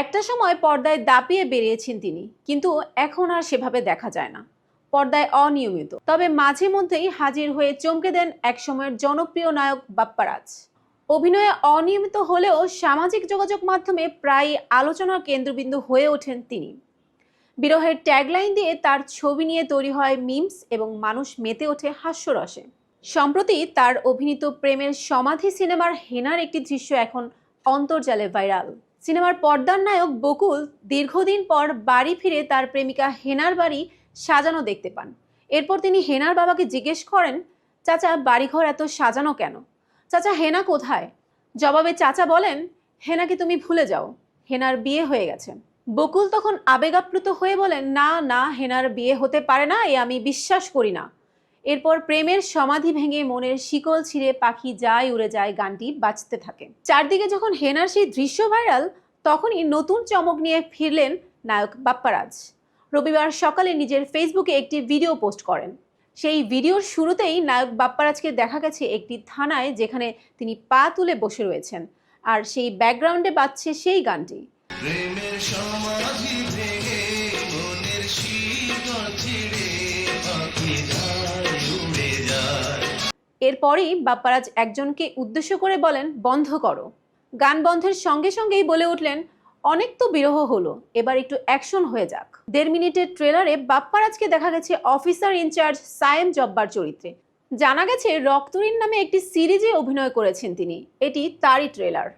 একটা সময় পর্দায় দাপিয়ে বেরিয়েছেন তিনি, কিন্তু এখন আর সেভাবে দেখা যায় না। পর্দায় অনিয়মিত। তবে মাঝে মধ্যেই হাজির হয়ে চমকে দেন একসময়ের জনপ্রিয় নায়ক বাপ্পারাজ। অভিনয়ে অনিয়মিত হলেও সামাজিক যোগাযোগ মাধ্যমে প্রায় আলোচনার কেন্দ্রবিন্দু হয়ে ওঠেন তিনি। বিরহের ট্যাগলাইন দিয়ে তার ছবি নিয়ে তৈরি হয় মিমস এবং মানুষ মেতে ওঠে হাস্যরসে। সম্প্রতি তার অভিনীত প্রেমের সমাধি সিনেমার হেনার একটি দৃশ্য এখন অন্তর্জালে ভাইরাল। সিনেমার পর্দার নায়ক বকুল দীর্ঘদিন পর বাড়ি ফিরে তার প্রেমিকা হেনার বাড়ি সাজানো দেখতে পান। এরপর তিনি হেনার বাবাকে জিজ্ঞেস করেন, চাচা, বাড়িঘর এত সাজানো কেন? চাচা, হেনা কোথায়? জবাবে চাচা বলেন, হেনাকে তুমি ভুলে যাও, হেনার বিয়ে হয়ে গেছে। বকুল তখন আবেগাপ্লুত হয়ে বলেন, না না, হেনার বিয়ে হতে পারে না, এ আমি বিশ্বাস করি না। এরপর প্রেমের সমাধি ভেঙে মনের শিকল ছিঁড়ে পাখি যায় উড়ে যায় গানটি বাজতে থাকে। চারদিকে যখন হেনার সেই দৃশ্য ভাইরাল, তখনই নতুন চমক নিয়ে ফিরলেন নায়ক বাপ্পারাজ। রবিবার সকালে নিজের ফেসবুকে একটি ভিডিও পোস্ট করেন। সেই ভিডিওর শুরুতেই নায়ক বাপ্পারাজকে দেখা গেছে একটি থানায় যেখানে তিনি পা তুলে বসে রয়েছেন আর সেই ব্যাকগ্রাউন্ডে বাজছে সেই গানটি। সমাধি ভেঙে মনের শীতল পাখি এরপরই বাপ্পারাজ একজনকে উদ্দেশ্য করে বলেন, বন্ধ করো। গান বন্ধের সঙ্গে সঙ্গেই বলে উঠলেন, অনেক তো বিরহ হলো, এবার একটু অ্যাকশন হয়ে যাক। দেড় মিনিটের ট্রেলারে বাপ্পারাজকে দেখা গেছে অফিসার ইনচার্জ সায়েম জব্বার চরিত্রে। জানা গেছে, রক্তরিন নামে একটি সিরিজে অভিনয় করেছেন তিনি, এটি তারই ট্রেলার।